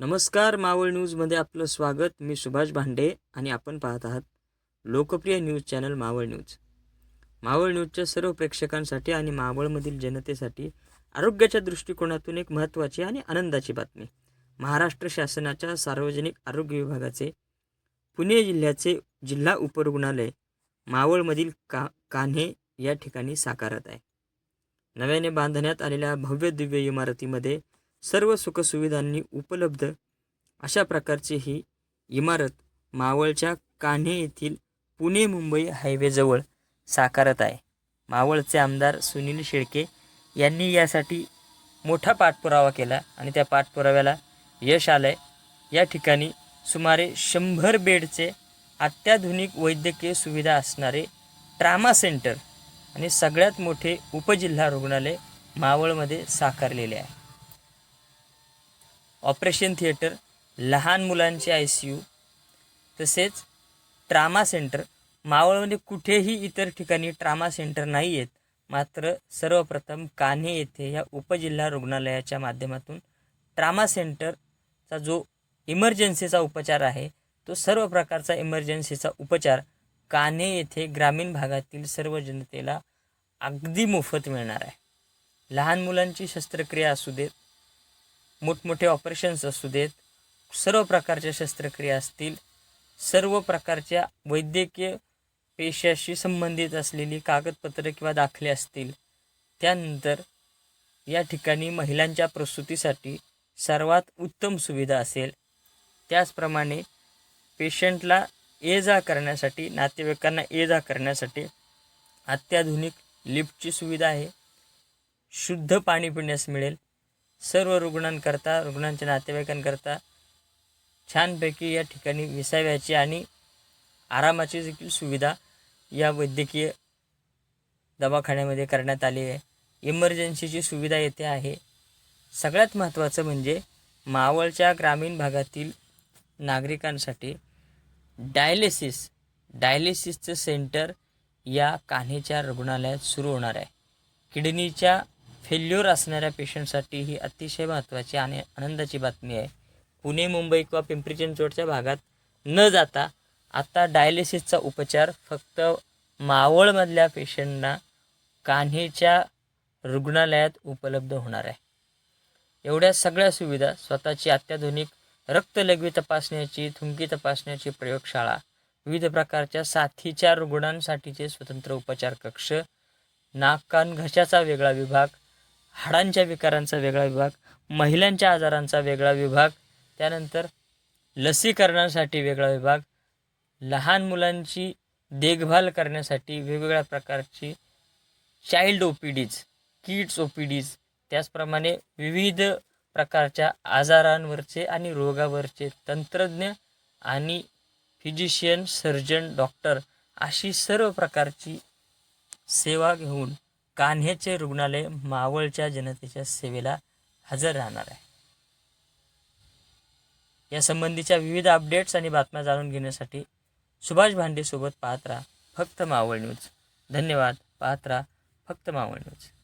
नमस्कार मावळ न्यूजमध्ये आपलं स्वागत. मी सुभाष भांडे आणि आपण पाहत आहात लोकप्रिय news channel Maval news. Maval न्यूजच्या सर्व प्रेक्षकांसाठी आणि मावळमधील जनतेसाठी आरोग्याच्या दृष्टिकोनातून एक महत्त्वाची आणि आनंदाची बातमी. महाराष्ट्र शासनाच्या सार्वजनिक आरोग्य विभागाचे पुणे जिल्ह्याचे जिल्हा उपरुग्णालय मावळमधील का कान्हे या ठिकाणी साकारत आहे. नव्याने बांधण्यात आलेल्या भव्य दिव्य इमारतीमध्ये सर्व सुखसुविधांनी उपलब्ध अशा प्रकारची ही इमारत मावळच्या कान्हे येथील पुणे मुंबई हायवेजवळ साकारत आहे. मावळचे आमदार सुनील शेळके यांनी यासाठी मोठा पाठपुरावा केला आणि त्या पाठपुराव्याला यश आलं आहे या ठिकाणी सुमारे शंभर बेडचे अत्याधुनिक वैद्यकीय सुविधा असणारे ट्रामा सेंटर आणि सगळ्यात मोठे उपजिल्हा रुग्णालय मावळमध्ये साकारलेले आहे. ऑपरेशन थिएटर लहान मुलांचे आय सी यू तसेच ट्रामा सेंटर. मावळमध्ये कुठेही इतर ठिकाणी ट्रामा सेंटर नाही आहेत. मात्र सर्वप्रथम कान्हे येथे या उपजिल्हा रुग्णालयाच्या माध्यमातून ट्रामा सेंटरचा जो इमर्जन्सीचा उपचार आहे तो सर्व प्रकारचा इमर्जन्सीचा उपचार कान्हे येथे ग्रामीण भागातील सर्व जनतेला अगदी मोफत मिळणार आहे. लहान मुलांची शस्त्रक्रिया असू देत मोठमोठे ऑपरेशन्स असू देत सर्व प्रकारच्या शस्त्रक्रिया असतील सर्व प्रकारच्या वैद्यकीय पेशाशी संबंधित असलेली कागदपत्रे किंवा दाखले असतील त्यानंतर या ठिकाणी महिलांच्या प्रसूतीसाठी सर्वात उत्तम सुविधा असेल. त्याचप्रमाणे पेशंटला ये जा करण्यासाठी नातेवाईकांना ये जा करण्यासाठी अत्याधुनिक लिफ्टची सुविधा आहे. शुद्ध पाणी पिण्यास मिळेल. सर्व रुग्णांकरता रुग्णांच्या नातेवाईकांकरता छानपैकी या ठिकाणी विसाव्याची आणि आरामाची देखील सुविधा या वैद्यकीय दवाखान्यामध्ये करण्यात आली आहे. इमर्जन्सीची सुविधा येथे आहे. सगळ्यात महत्त्वाचं म्हणजे मावळच्या ग्रामीण भागातील नागरिकांसाठी डायलिसिस डायलिसिसचं सेंटर या कान्हेच्या रुग्णालयात सुरू होणार आहे. किडनीच्या फेल्युअर असणाऱ्या पेशंटसाठी ही अतिशय महत्त्वाची आणि आनंदाची बातमी आहे. पुणे मुंबई किंवा पिंपरी चिंचवडच्या भागात न जाता आता डायलिसिसचा उपचार फक्त मावळमधल्या पेशंटना कान्हेच्या रुग्णालयात उपलब्ध होणार आहे. एवढ्या सगळ्या सुविधा स्वतःची अत्याधुनिक रक्तलघवी तपासण्याची थुंकी तपासण्याची प्रयोगशाळा विविध प्रकारच्या साथीच्या रुग्णांसाठीचे स्वतंत्र उपचार कक्ष नाक कान घशाचा वेगळा विभाग हाडांच्या विकारांचा वेगळा विभाग महिलांच्या आजारांचा वेगळा विभाग त्यानंतर लसीकरणासाठी वेगळा विभाग लहान मुलांची देखभाल करण्यासाठी वेगवेगळ्या प्रकारची child O P Ds kids O P Ds त्याचप्रमाणे विविध प्रकारच्या आजारांवरचे आणि रोगावरचे तंत्रज्ञ आणि फिजिशियन सर्जन डॉक्टर अशी सर्व प्रकारची सेवा घेऊन कान्हेचे रुग्णालय मावळच्या जनतेच्या सेवेला हजर राहणार आहे. या संबंधीच्या विविध अपडेट्स आणि बातम्या जाणून घेण्यासाठी सुभाष भांडेसोबत पाहत राहा फक्त मावळ न्यूज. धन्यवाद. पाहत राहा फक्त मावळ न्यूज.